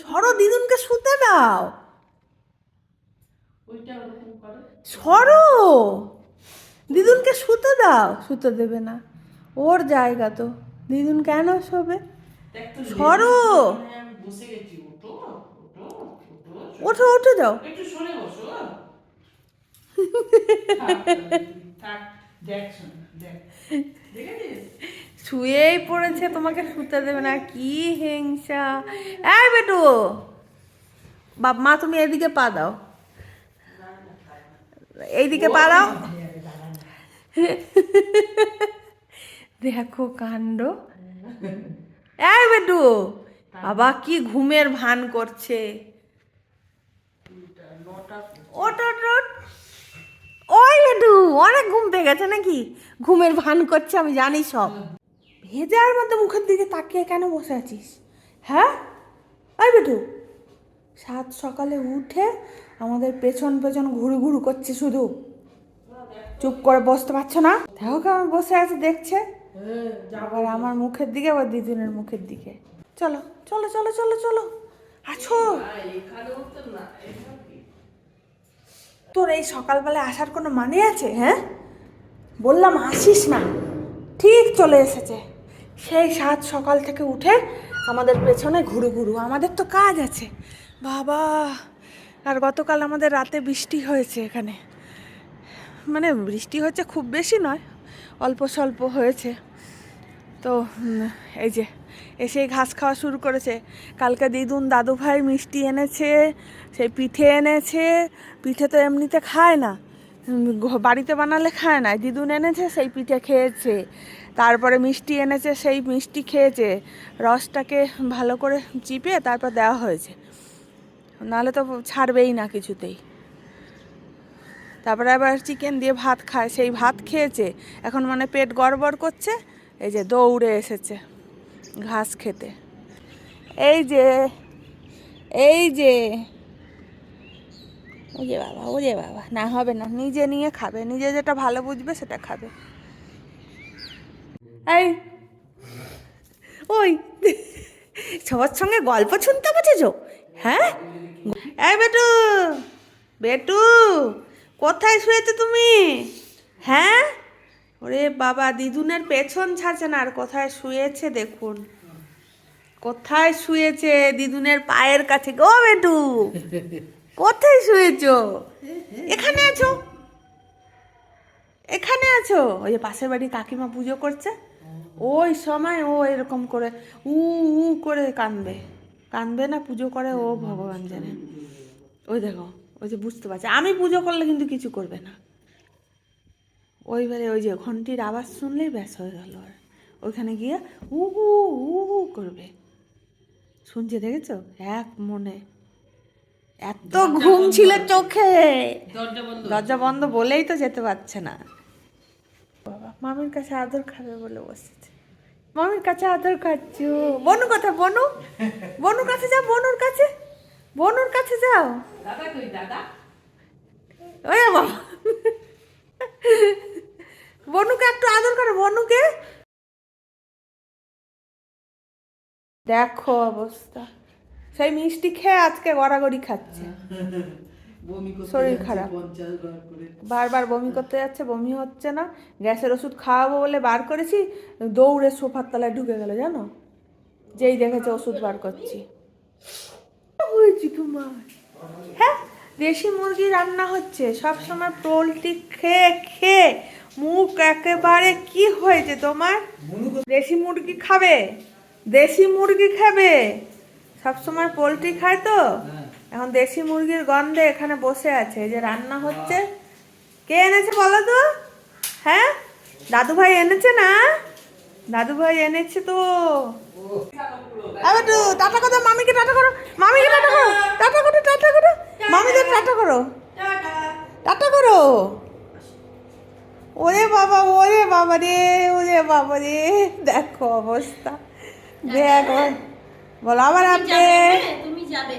সরো দিদুনকে শুতে দাও। সরো। দিদুনকে শুতে দাও। শুতে দেবে না। ওর জায়গা তো। দিদুন কেন শোবে? সরো। ওঠো উঠে যাও। দেখ দেখ। শুয়েই পড়েছে, তোমাকে শুতে দেবে না, কি হিংসা। এই বেটু বাপ মা, তুমি এদিকে পা দাও। এইদিকে পা দাও। দেখো কাণ্ড। এই বেটু, বাবা কি ঘুমের ভান করছে। ওই বেটু, অনেক ঘুম পেয়ে গেছে নাকি? ঘুমের ভান করছে, আমি জানি সব। ভেজার মধ্যে মুখের দিকে তাকিয়ে কেন বসে আছিস? হ্যাঁ? ওই বেটু। সাত সকালে উঠে আমাদের পেছন পেছন ঘুরু ঘুরু করছে শুধু। চুপ করে বসতে পারছ না? দেখো কেমন বসে আছে, দেখছে? আবার আমার মুখের দিকে, আবার দিদুনের মুখের দিকে। চলো চলো চলো চলো চলো। আছো? তোর এই সকালবেলায় আসার কোনো মানে আছে হ্যাঁ? বললাম আসিস না। ঠিক চলে এসেছে। সেই সাত সকাল থেকে উঠে আমাদের পেছনে ঘুরু ঘুরু। আমাদের তো কাজ আছে। বাবা, আর গতকাল আমাদের রাতে বৃষ্টি হয়েছে এখানে। মানে বৃষ্টি হচ্ছে খুব বেশি নয়, অল্প স্বল্প হয়েছে। তো এই যে, এসেই ঘাস খাওয়া শুরু করেছে। কালকে দিদুন দাদু ভাই মিষ্টি এনেছে, সেই পিঠে এনেছে। পিঠে তো এমনিতে খায় না। বাড়িতে বানালে খায় না। দিদুন এনেছে, সেই পিঠে খেয়েছে। তারপরে মিষ্টি এনেছে, সেই মিষ্টি খেয়েছে রসটাকে ভালো করে চিপে তারপর দেওয়া হয়েছে। নাহলে তো ছাড়বেই না কিছুতেই। তারপরে আবার চিকেন দিয়ে ভাত খায়, সেই ভাত খেয়েছে, এখন মানে পেট গড়বড় করছে, এই যে দৌড়ে এসেছে ঘাস খেতে। এই যে এই যে ও যে বাবা ও যে বাবা, না হবে না, নিজে নিয়ে খাবে, নিজে যেটা ভালো বুঝবে সেটা খাবে। এই, ওই, সবার সঙ্গে গল্প শুনতে বসেছো? হ্যাঁ? এই বেটু বেটু, কোথায় শুয়েছো তুমি? হ্যাঁ? ওরে বাবা, দিদুনের পেছন ছাড়ছে না, আর কোথায় শুয়েছে দেখুন। কোথায় শুয়েছে দিদুনের পায়ের কাছে? গো বেটু, কোথায় শুয়েছ? এখানে আছো? এখানে আছো? ওই যে পাশের বাড়ি কাকিমা পুজো করছে। ওই সময় ও এরকম করে উ উ করে কানবে কানবে না পুজো করে ও ভগবান জানে। ওই দেখো ওই যে বুঝতে পারছে। আমি পুজো করলে কিন্তু কিছু করবে না। ওইবারে ওই যে ঘন্টির আওয়াজ শুনলেই ব্যাস হয়ে গেল আর। ওইখানে গিয়ে উ হু উ হু করবে। শুনছে দেখেছ? এক মনে। এত ঘুম ছিল চোখে। দরজা বন্ধ দরজা বন্ধ বলেই তো যেতে পারছে না। বাবা মামির কাছে আদর খাবে বলে বসেছে। মামির কাছে আদর খাচ্ছ। বনু কথা বনু? বনুর কাছে যাও বনুর কাছে। বনুর কাছে যাও। দাদা ওই বাবা। বনুকে একটু আদর করো বনুকে। দেখো অবস্থা। সেই মিষ্টি খেয়ে আজকে গড়াগড়ি খাচ্ছে। শরীর খারাপ। বারবার বমি করতে যাচ্ছে বমি হচ্ছে না। গ্যাসের ওষুধ খাওয়াবো বলে বার করেছি দৌড়ে সোফার তলায় ঢুকে গেল জানো? যেই দেখেছে ওষুধ বার করছি। হয়েছি তোমার? হ্যাঁ দেশি মুরগি রান্না হচ্ছে সব সময় পোলট্রি খেয়ে খেয়ে মুখ একেবারে কি হয়েছে তোমার? দেশি মুরগি খাবে দেশি মুরগি খাবে সব সময় পোলট্রি খায় তো? এখন দেশি মুরগির গন্ধে এখানে বসে আছে যে রান্না হচ্ছে। কে এনেছে বলো তো? হ্যাঁ? দাদু ভাই এনেছে না? দাদু ভাই এনেছে তো। আবার তো টাটা করো মামিকে টাটা করো মামিকে টাটা করো টাটা করো টাটা করো মামিদের টাটা করো। টাটা করো। ওরে বাবা ওরে বাবা রে ওরে বাবা রে দেখো অবস্থা। দেখ বলো আবার আপনি তুমি যাবে।